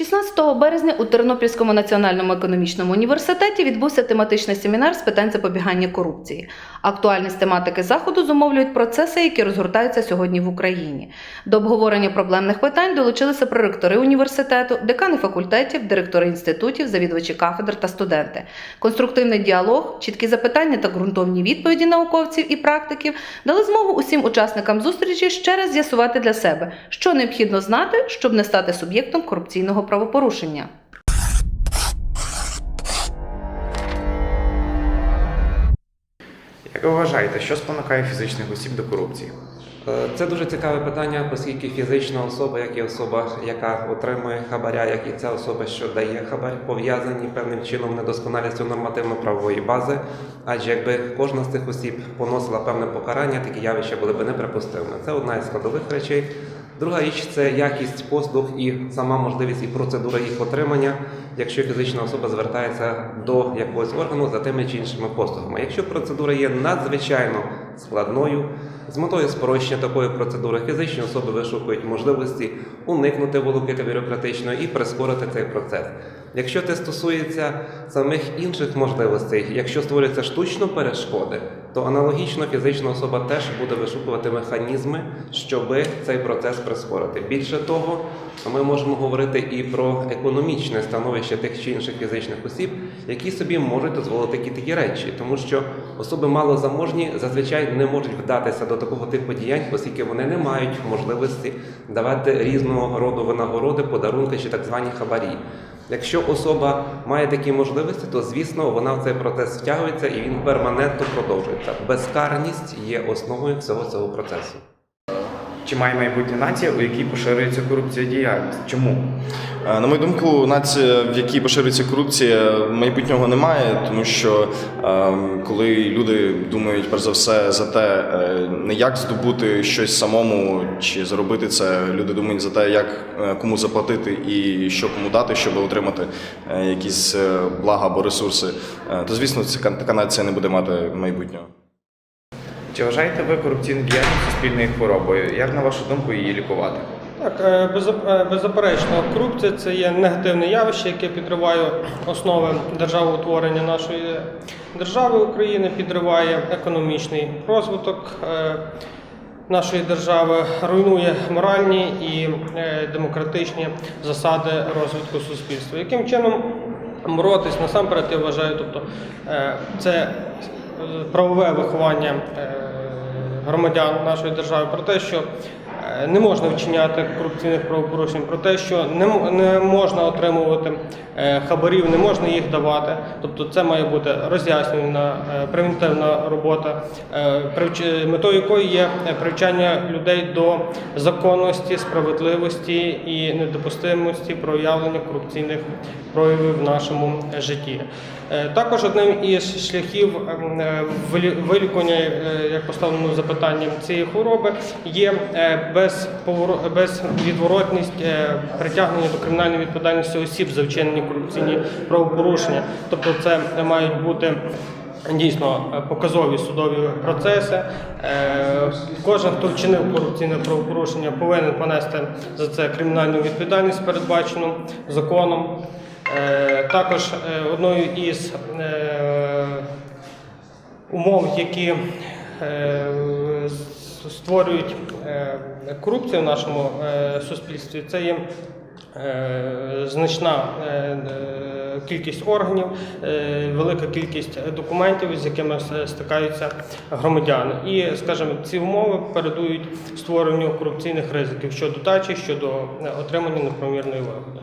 16 березня у Тернопільському національному економічному університеті відбувся тематичний семінар з питань запобігання корупції. Актуальність тематики заходу зумовлюють процеси, які розгортаються сьогодні в Україні. До обговорення проблемних питань долучилися проректори університету, декани факультетів, директори інститутів, завідувачі кафедр та студенти. Конструктивний діалог, чіткі запитання та ґрунтовні відповіді науковців і практиків дали змогу усім учасникам зустрічі ще раз з'ясувати для себе, що необхідно знати, щоб не стати суб'єктом корупційного правопорушення. Як ви вважаєте, що спонукає фізичних осіб до корупції? Е, Це дуже цікаве питання, оскільки фізична особа, як і особа, яка отримує хабаря, як і ця особа, що дає хабар, пов'язані певним чином недосконалістю нормативно-правової бази. Адже якби кожна з цих осіб поносила певне покарання, такі явища були б неприпустимими. Це одна із складових речей. Друга річ це якість послуг і сама можливість і процедура їх отримання, якщо фізична особа звертається до якогось органу за тими чи іншими послугами. Якщо процедура є надзвичайно складною, з метою спрощення такої процедури фізичні особи вишукують можливості уникнути волокити бюрократично і прискорити цей процес. Якщо це стосується самих інших можливостей, якщо створюються штучно перешкоди, то аналогічно фізична особа теж буде вишукувати механізми, щоб цей процес прискорити. Більше того, ми можемо говорити і про економічне становище тих чи інших фізичних осіб, які собі можуть дозволити такі такі речі, тому що особи малозаможні зазвичай не можуть вдатися до такого типу діянь, оскільки вони не мають можливості давати різного роду винагороди, подарунки чи так звані хабарі. Якщо особа має такі можливості, то звісно вона в цей процес втягується і він перманентно продовжується. Безкарність є основою всього цього процесу. Чи має майбутнє нація, у якій поширюється корупція діяльність? Чому? Е, На мою думку, нація, в якій поширюється корупція, майбутнього немає, тому що е, коли люди думають перш за все за те, е, не як здобути щось самому чи заробити це, люди думають за те, як е, кому заплатити і що кому дати, щоб отримати якісь блага або ресурси, то звісно, ця така нація не буде мати майбутнього. Чи вважаєте ви корупційну діяльність суспільною хворобою? Як на вашу думку її лікувати? Так, е, е, беззаперечно, корупція це є негативне явище, яке підриває основи державоутворення нашої держави України, підриває економічний розвиток е, нашої держави, руйнує моральні і демократичні засади розвитку суспільства. Яким чином боротись насамперед, я вважаю, тобто це правове виховання е, громадян нашої держави про те, що не можна вчиняти корупційних правопорушень, про те, що не, можна отримувати е, хабарів, не можна їх давати. Тобто це має бути роз'яснювана е, превентивна робота, е, метою якої є привчання людей до законності, справедливості і недопустимості проявлення корупційних проявів в нашому житті. Також одним із шляхів вилі- вилікування, як поставлено запитанням цієї хвороби, є е, безповоро- безвідворотність е, притягнення до кримінальної відповідальності осіб за вчинені корупційні правопорушення. Тобто це мають бути Дійсно е, показові судові процеси. Е, Кожен, хто вчинив корупційне правопорушення, повинен понести за це кримінальну відповідальність, передбачену законом. Е, Також е, одною із е, умов, які е, створюють е, корупцію в нашому е, суспільстві, це є е, значна кількість органів, велика кількість документів, з якими стикаються громадяни. І, скажімо, ці умови передують створенню корупційних ризиків щодо дачі, щодо отримання неправомірної вигоди.